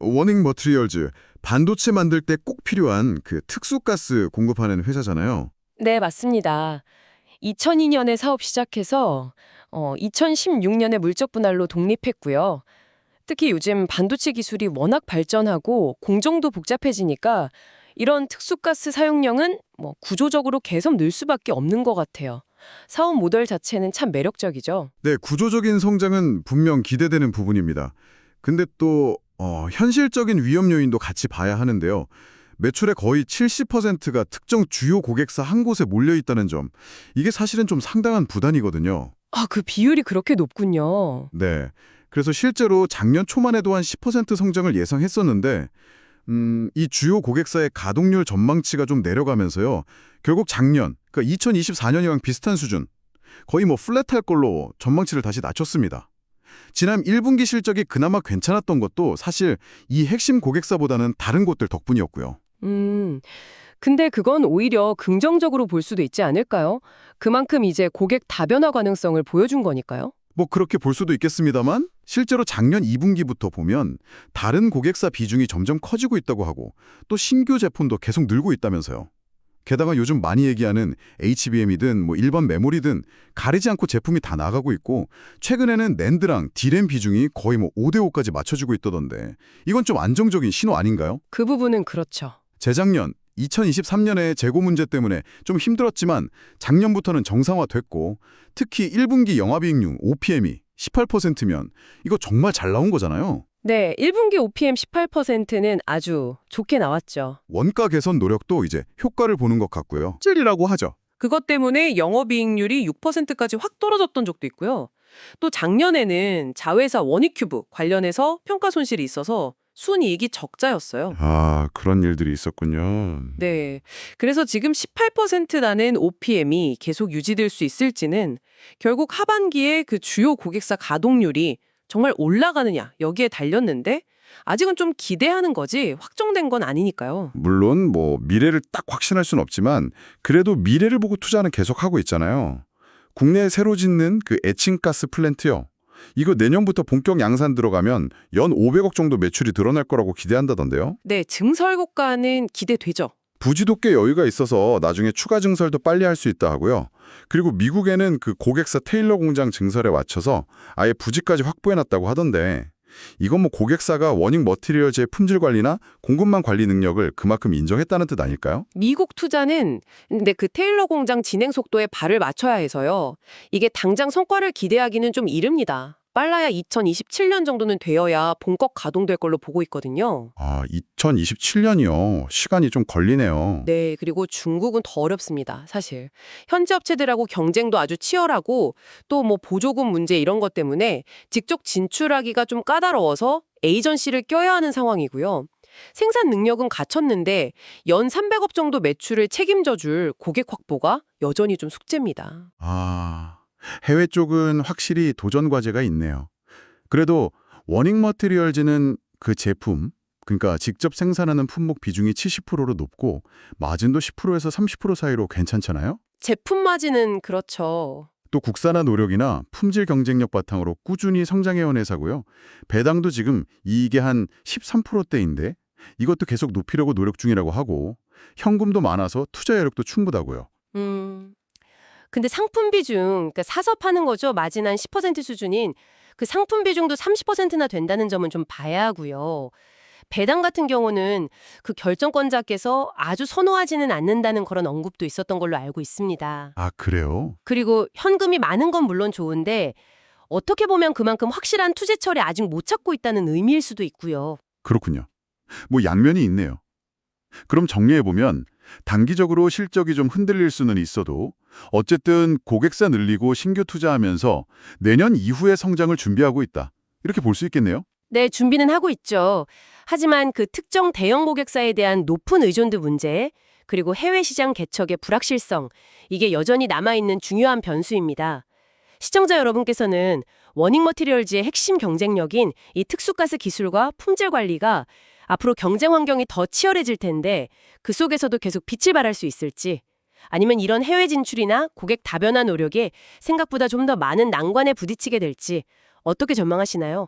워닝 머트리얼즈, 반도체 만들 때 꼭 필요한 그 특수가스 공급하는 회사잖아요. 네, 맞습니다. 2002년에 사업 시작해서 어, 2016년에 물적 분할로 독립했고요. 특히 요즘 반도체 기술이 워낙 발전하고 공정도 복잡해지니까 이런 특수가스 사용량은 뭐 구조적으로 계속 늘 수밖에 없는 것 같아요. 사업 모델 자체는 참 매력적이죠. 네, 구조적인 성장은 분명 기대되는 부분입니다. 근데 또 어, 현실적인 위험 요인도 같이 봐야 하는데요. 매출의 거의 70%가 특정 주요 고객사 한 곳에 몰려 있다는 점. 이게 사실은 좀 상당한 부담이거든요. 아, 그 비율이 그렇게 높군요. 네. 그래서 실제로 작년 초만 해도 한 10% 성장을 예상했었는데 음, 이 주요 고객사의 가동률 전망치가 좀 내려가면서요. 결국 작년, 그러니까 2024년이랑 비슷한 수준, 거의 뭐 플랫할 걸로 전망치를 다시 낮췄습니다. 지난 1분기 실적이 그나마 괜찮았던 것도 사실 이 핵심 고객사보다는 다른 곳들 덕분이었고요. 음, 근데 그건 오히려 긍정적으로 볼 수도 있지 않을까요? 그만큼 이제 고객 다변화 가능성을 보여준 거니까요. 뭐 그렇게 볼 수도 있겠습니다만 실제로 작년 2분기부터 보면 다른 고객사 비중이 점점 커지고 있다고 하고 또 신규 제품도 계속 늘고 있다면서요. 게다가 요즘 많이 얘기하는 HBM이든 뭐 일반 메모리든 가리지 않고 제품이 다 나가고 있고 최근에는 낸드랑 디램 비중이 거의 뭐 5대 5까지 맞춰지고 있다던데 이건 좀 안정적인 신호 아닌가요? 그 부분은 그렇죠. 재작년 2023년에 재고 문제 때문에 좀 힘들었지만 작년부터는 정상화됐고 특히 1분기 영업이익률 OPM이 18%면 이거 정말 잘 나온 거잖아요. 네, 1분기 OPM 18%는 아주 좋게 나왔죠. 원가 개선 노력도 이제 효과를 보는 것 같고요. 찔이라고 하죠. 그것 때문에 영업이익률이 6%까지 확 떨어졌던 적도 있고요. 또 작년에는 자회사 원익큐브 관련해서 평가 손실이 있어서 순이익이 적자였어요. 아, 그런 일들이 있었군요. 네. 그래서 지금 18%라는 OPM이 계속 유지될 수 있을지는 결국 하반기에 그 주요 고객사 가동률이 정말 올라가느냐 여기에 달렸는데 아직은 좀 기대하는 거지 확정된 건 아니니까요. 물론 뭐 미래를 딱 확신할 수는 없지만 그래도 미래를 보고 투자는 계속하고 있잖아요. 국내에 새로 짓는 그 에칭가스 플랜트요. 이거 내년부터 본격 양산 들어가면 연 500억 정도 매출이 드러날 거라고 기대한다던데요. 네, 증설고가는 기대되죠. 부지도 꽤 여유가 있어서 나중에 추가 증설도 빨리 할 수 있다 하고요. 그리고 미국에는 그 고객사 테일러 공장 증설에 맞춰서 아예 부지까지 확보해놨다고 하던데 이건 뭐 고객사가 워닝 머티리얼즈의 품질 관리나 공급망 관리 능력을 그만큼 인정했다는 뜻 아닐까요? 미국 투자는 근데 그 테일러 공장 진행 속도에 발을 맞춰야 해서요. 이게 당장 성과를 기대하기는 좀 이릅니다. 빨라야 2027년 정도는 되어야 본격 가동될 걸로 보고 있거든요. 아, 2027년이요. 시간이 좀 걸리네요. 네, 그리고 중국은 더 어렵습니다, 사실. 현지 업체들하고 경쟁도 아주 치열하고 또 뭐 보조금 문제 이런 것 때문에 직접 진출하기가 좀 까다로워서 에이전시를 껴야 하는 상황이고요. 생산 능력은 갖췄는데 연 300억 정도 매출을 책임져 줄 고객 확보가 여전히 좀 숙제입니다. 아, 해외 쪽은 확실히 도전 과제가 있네요. 그래도 워닝 머티리얼즈는 그 제품, 그러니까 직접 생산하는 품목 비중이 70%로 높고 마진도 10%에서 30% 사이로 괜찮잖아요? 제품 마진은 그렇죠. 또 국산화 노력이나 품질 경쟁력 바탕으로 꾸준히 성장해온 회사고요. 배당도 지금 이익의 한 13%대인데 이것도 계속 높이려고 노력 중이라고 하고 현금도 많아서 투자 여력도 충분하고요. 음. 근데 상품 비중, 그러니까 사서 파는 거죠. 마진 한 10% 수준인 그 상품 비중도 30%나 된다는 점은 좀 봐야 하고요. 배당 같은 경우는 그 결정권자께서 아주 선호하지는 않는다는 그런 언급도 있었던 걸로 알고 있습니다. 아, 그래요? 그리고 현금이 많은 건 물론 좋은데 어떻게 보면 그만큼 확실한 투자처리 아직 못 찾고 있다는 의미일 수도 있고요. 그렇군요. 뭐 양면이 있네요. 그럼 정리해보면 단기적으로 실적이 좀 흔들릴 수는 있어도 어쨌든 고객사 늘리고 신규 투자하면서 내년 이후의 성장을 준비하고 있다. 이렇게 볼 수 있겠네요. 네, 준비는 하고 있죠. 하지만 그 특정 대형 고객사에 대한 높은 의존도 문제, 그리고 해외 시장 개척의 불확실성, 이게 여전히 남아있는 중요한 변수입니다. 시청자 여러분께서는 워닝 머티리얼즈의 핵심 경쟁력인 이 특수가스 기술과 품질 관리가 앞으로 경쟁 환경이 더 치열해질 텐데 그 속에서도 계속 빛을 발할 수 있을지 아니면 이런 해외 진출이나 고객 다변화 노력에 생각보다 좀 더 많은 난관에 부딪히게 될지 어떻게 전망하시나요?